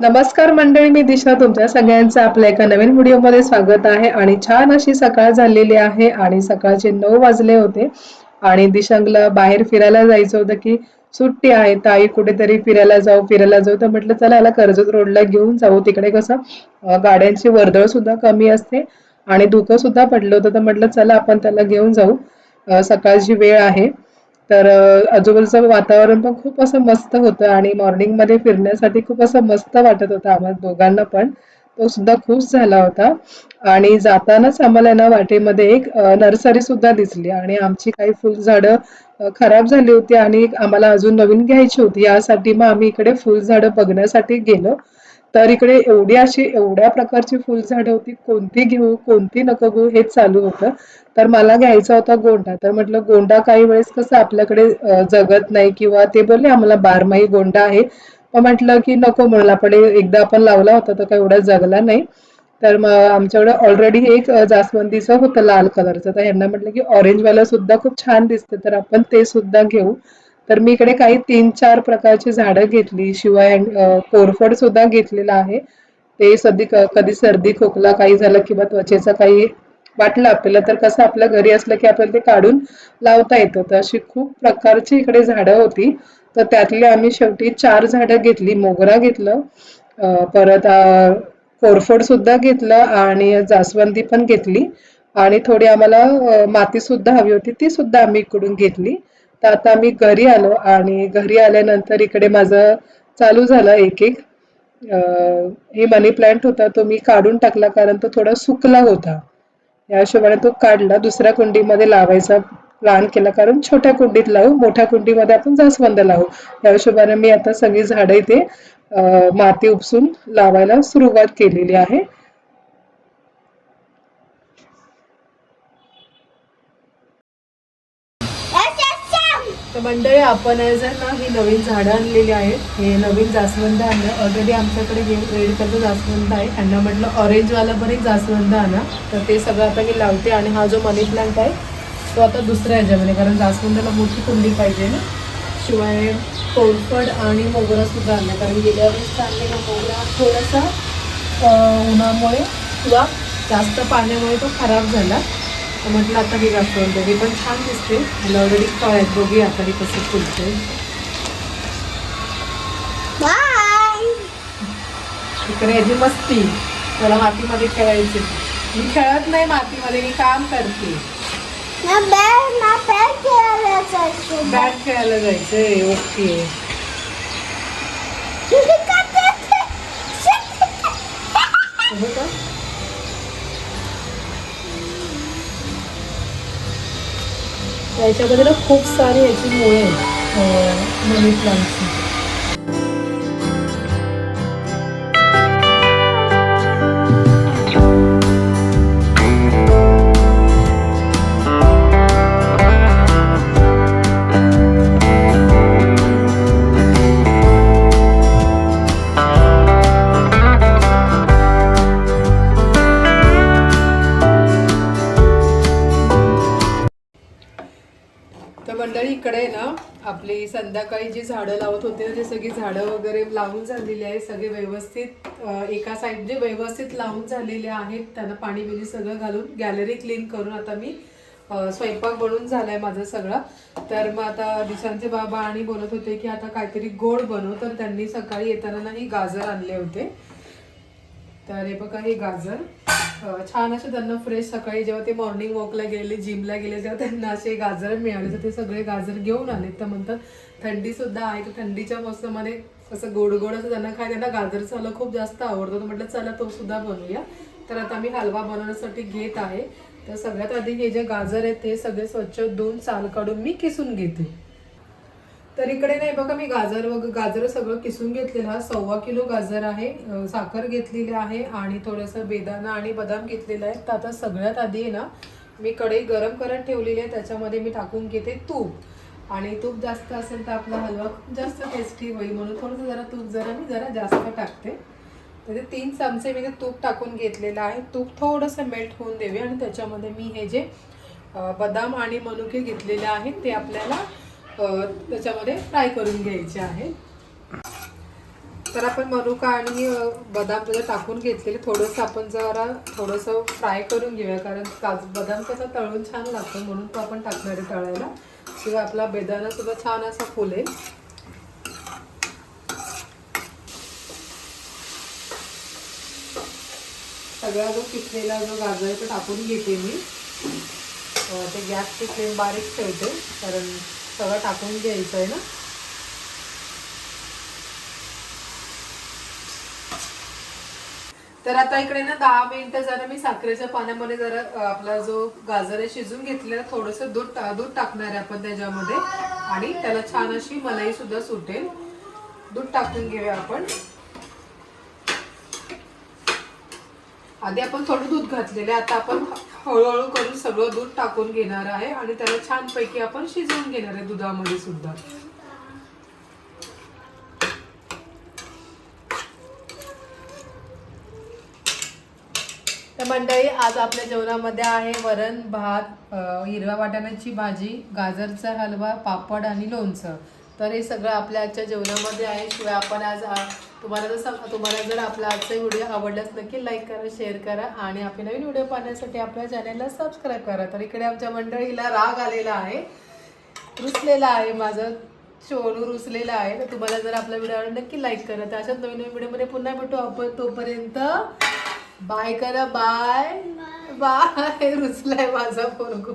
नमस्कार मंडळी मी दिशा. तुमच्या सगळ्यांचं आपल्या एका नवीन व्हिडिओमध्ये स्वागत आहे. आणि छान अशी सकाळ झालेली आहे आणि सकाळचे नऊ वाजले होते. आणि दिशांगला बाहेर फिरायला जायचं होतं की सुट्टी आहे ताई कुठेतरी फिरायला जाऊ फिरायला जाऊ. तर म्हटलं चला याला कर्जत रोडला घेऊन जाऊ. तिकडे कसं गाड्यांची वर्दळ सुद्धा कमी असते आणि धुकं सुद्धा पडलं होतं. तर म्हटलं चला आपण त्याला घेऊन जाऊ. सकाळची वेळ आहे. तर आजूबाजूचं वातावरण पण खूप असं मस्त होतं आणि मॉर्निंगमध्ये फिरण्यासाठी खूप असं मस्त वाटत होतं आम्हाला दोघांना पण. तो सुद्धा खुश झाला होता. आणि जातानाच आम्हाला ना वाटेमध्ये एक नर्सरी सुद्धा दिसली आणि आमची काही फुलझाडं खराब झाली होती आणि आम्हाला अजून नवीन घ्यायची होती. यासाठी मग आम्ही इकडे फुलझाडं बघण्यासाठी गेलो. तर इकडे एवढी अशी एवढ्या प्रकारची फुलझाडं होती कोणती घेऊ कोणती नको घेऊ हेच चालू होतं. तर मला घ्यायचा होता गोंडा. तर म्हटलं गोंडा काही वेळेस कसं आपल्याकडे जगत नाही किंवा ते बोलले आम्हाला बारमाही गोंडा आहे. मग म्हटलं की नको म्हणलं आपण एकदा आपण लावला होता तर काही एवढा जगला नाही. तर मग आमच्याकडे ऑलरेडी एक जास्वंदीचं होतं लाल कलरचं. तर ह्यांना म्हटलं की ऑरेंजवाला सुद्धा खूप छान दिसतं तर आपण ते सुद्धा घेऊ. तर मी इकडे काही तीन चार प्रकारची झाडं घेतली शिवाय कोरफड सुद्धा घेतलेला आहे. ते सधी क- कधी सर्दी खोकला काही झालं किंवा त्वचेचा काही वाटलं आपल्याला तर कसं आपल्या घरी असलं की आपल्याला ते काढून लावता येतं. तर अशी खूप प्रकारची इकडे झाडं होती. तर त्यातली आम्ही शेवटी चार झाडं घेतली मोगरा घेतलं परत कोरफड सुद्धा घेतलं आणि जास्वंदी पण घेतली. आणि थोडी आम्हाला माती सुद्धा हवी होती ती सुद्धा आम्ही इकडून घेतली. तर आता मी घरी आलो आणि घरी आल्यानंतर इकडे माझं चालू झालं एक एक हे मनी प्लांट होता तो मी काढून टाकला कारण तो थोडा सुकला होता. या हिशोबाने तो काढला दुसऱ्या कुंडीमध्ये लावायचा प्लान केला. कारण छोट्या कुंडीत लावू मोठ्या कुंडीमध्ये आपण जास्वंद लावू. या हिशोबाने मी आता सगळी झाडं इथे माती उपसून लावायला सुरुवात केलेली आहे. तर मंडळी आपण आहे जर ना ही नवीन झाडं आणलेली आहेत हे नवीन जास्वंद आणलं ऑलरेडी आमच्याकडे हे रेड कलर जास्वंद आहे. त्यांना म्हटलं ऑरेंजवाला पण एक जास्वंद आणा. तर ते सगळं आता मी लावते आणि हा जो मनी प्लांट आहे तो आता दुसऱ्या ह्याच्यामध्ये कारण जास्वंदाला मोठी कुंडी पाहिजे ना. शिवाय कोळफड आणि मोगरा सुद्धा आणला कारण गेल्या वेळेस आणलेला मोगरा थोडासा उन्हामुळे किंवा जास्त पाण्यामुळे तो खराब झाला. तर म्हटलं आता हे जास्वंद हे पण छान दिसते. मला ऑलरेडी कळ आहेत बघूया आता हे कसं फुलते इकडे याची मस्ती. त्याला मातीमध्ये खेळायची. मी खेळत नाही मातीमध्ये मी काम करते. बॅट खेळायला जायचंय. ओके. हो का याच्यामध्ये ना खूप सारी याची मुळे आहेत मनी प्लांटची इकडे ना आपली संध्याकाळी जी झाडं लावत होते ना, ती सगळी झाडं वगैरे लावून झालेली आहे सगळे व्यवस्थित एका साईड जे व्यवस्थित लावून झालेले आहेत त्यांना पाणी बिणी सगळं घालून गॅलरी क्लीन करून आता मी स्वयंपाक बनवून झालाय माझं सगळं. तर मग आता दिशांचे बाबा आणि बोलत होते की आता काहीतरी गोड बनव तर त्यांनी सकाळी येताना ना ही गाजर आणले होते. तर हे बघा हे गाजर. छान असे त्यांना फ्रेश सकाळी जेव्हा ते मॉर्निंग वॉकला गेले जिमला गेले तेव्हा त्यांना असे गाजर मिळाले. तर ते सगळे गाजर घेऊन आले. तर म्हणतात थंडी सुद्धा आहे तर थंडीच्या मोसममध्ये असं गोड गोड असं त्यांना काय त्यांना गाजरचा हलवा खूप जास्त आवडतो. तर म्हटलं चला तो सुद्धा बनवूया. तर आता मी हलवा बनवण्यासाठी घेत आहे. तर सगळ्यात आधी हे जे गाजर आहेत ते सगळे स्वच्छ धुवून साल काढून मी किसून घेते. तर इकडे नाही बघा मी गाजर वग गाजर सगळं किसून घेतलेलं हा सव्वा किलो गाजर आहे साखर घेतलेली आहे आणि थोडंसं बेदाना आणि बदाम घेतलेलं आहे. तर आता सगळ्यात आधी आहे ना मी कढई गरम करत ठेवलेली आहे. त्याच्यामध्ये मी टाकून घेते तूप. आणि तूप जास्त असेल तर आपला हलवा खूप जास्त टेस्टी होईल म्हणून थोडंसं जरा तूप जरा मी जरा जास्त टाकते. तर ते तीन चमचे मी ते तूप टाकून घेतलेलं आहे. तूप थोडंसं मेल्ट होऊन देवे आणि त्याच्यामध्ये मी हे जे बदाम आणि मनुके घेतलेले आहेत ते आपल्याला त्याच्यामध्ये फ्राय करून घ्यायचे आहेत तर आपण मनुका आणि बदाम त्याच्यात टाकून घेतलेले. थोडंसं आपण जरा थोडंसं फ्राय करून घेऊया कारण काजू बदाम कसा तळून छान लागतो म्हणून तो आपण टाकणार आहे तळायला. शिवाय आपला बेदानासुद्धा छान असा फुलेल. सगळा जो किसलेला जो गाजर आहे तो टाकून घेते मी. ते गॅसची फ्लेम बारीक ठेवते कारण सगळं टाकून घ्यायचं आहे ना? तर आता इकडे ना दहा मिनिटं जरा मी साखरेच्या पाण्यामध्ये जरा आपला जो गाजर आहे शिजून घेतलेला थोडंसं दूध दूध टाकणार आहे आपण त्याच्यामध्ये. आणि त्याला छान अशी मलाई सुद्धा सुटेल. दूध टाकून घेऊया आपण. आधी आपण थोडं दूध घातलेलं आहे. आता आपण हळूहळू करून सगळं दूध टाकून घेणार आहे आणि त्याला छानपैकी आपण शिजवून घेणार आहे दुधामध्ये सुद्धा. तर मंडळी आज आपल्या जेवणामध्ये आहे वरण भात हिरव्या वाटाण्याची भाजी गाजरचा हलवा पापड आणि लोणचं. तर हे सगळं आपल्या आजच्या जेवणामध्ये आहे. शिवाय आपण आज तुम्हाला जर तुम्हाला जर आपला आजचा व्हिडिओ आवडल्यास नक्की लाईक करा शेअर करा आणि आपले नवीन व्हिडिओ पाहण्यासाठी आपल्या चॅनलला सबस्क्राईब करा. तर इकडे आमच्या मंडळीला राग आलेला आहे. रुसलेला आहे. माझं शोनू रुसलेला आहे. तर तुम्हाला जर आपला व्हिडिओ आवडला नक्की लाईक करा. तर अशाच नवीन नवीन व्हिडिओमध्ये पुन्हा भेटू आपण. तोपर्यंत बाय करा. बाय बाय रुसलाय माझा पोरगू